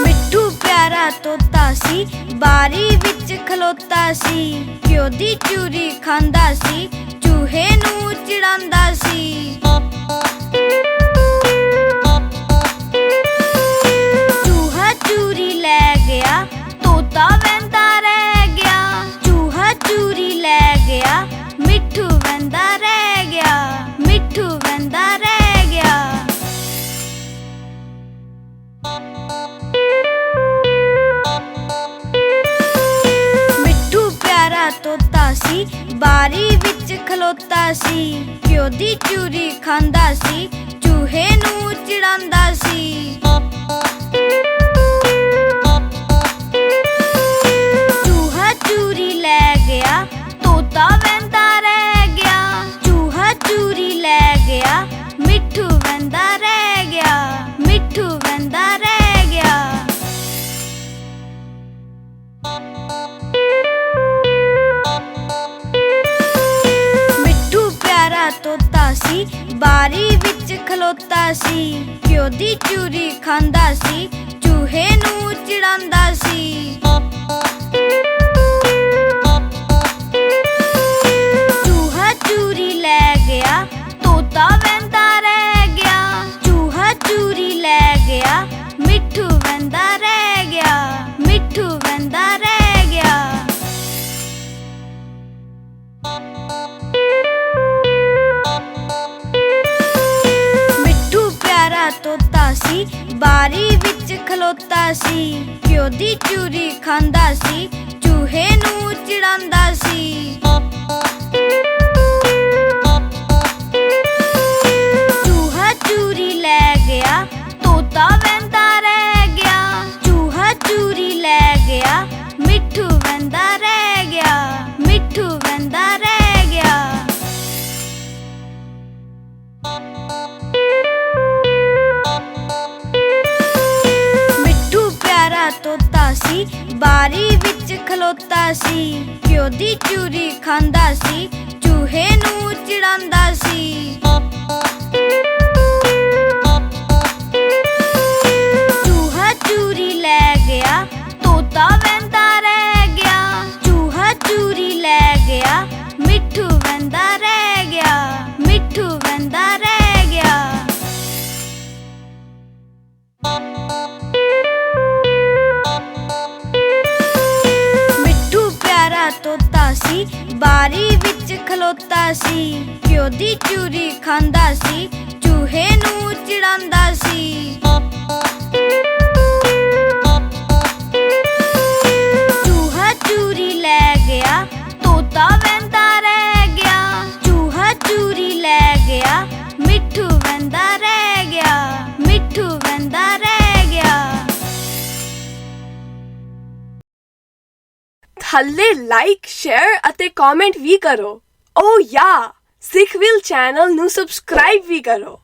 ਮਿੱਠੂ ਪਿਆਰਾ ਤੋਤਾ ਸੀ, ਬਾਰੀ ਵਿੱਚ ਖਲੋਤਾ ਸੀ। ਘਿਓ ਦੀ ਚੂਰੀ ਖਾਂਦਾ ਸੀ, ਚੂਹੇ ਨੂੰ ਚਿੜਾਉਂਦਾ ਸੀ। ਤੋਤਾ ਸੀ, ਬਾਰੀ ਵਿੱਚ ਖਲੋਤਾ ਸੀ। ਘਿਓ ਦੀ ਚੂਰੀ ਖਾਂਦਾ ਸੀ, ਚੂਹੇ ਨੂੰ ਚਿੜਾਉਂਦਾ ਸੀ। ਤੋਤਾ ਸੀ, ਬਾਰੀ ਵਿੱਚ ਖਲੋਤਾ ਸੀ। ਘਿਓ ਦੀ ਚੂਰੀ ਖਾਂਦਾ ਸੀ, ਚੂਹੇ ਨੂੰ ਚਿੜਾਉਂਦਾ ਸੀ। ਤੋਤਾ ਸੀ ਬਾਰੀ ਵਿੱਚ ਖਲੋਤਾ ਸੀ। ਘਿਓ ਦੀ ਚੂਰੀ ਖਾਂਦਾ ਸੀ ਤੋਤਾ ਸੀ ਬਾਰੀ ਵਿੱਚ ਖਲੋਤਾ ਸੀ। ਘਿਓ ਦੀ ਚੂਰੀ ਖਾਂਦਾ ਸੀ ਚੂਹੇ ਤੋਤਾ ਸੀ ਬਾਰੀ ਵਿੱਚ ਖਲੋਤਾ ਸੀ। ਘਿਓ ਦੀ ਚੂਰੀ ਖਾਂਦਾ ਸੀ ਚੂਹੇ ਨੂੰ ਥੱਲੇ ਲਾਈਕ ਸ਼ੇਅਰ ਅਤੇ ਕਮੈਂਟ ਵੀ ਕਰੋ। ਓ ਯਾ ਸਿੱਖਵਿਲ ਚੈਨਲ ਨੂੰ ਸਬਸਕ੍ਰਾਈਬ ਵੀ ਕਰੋ।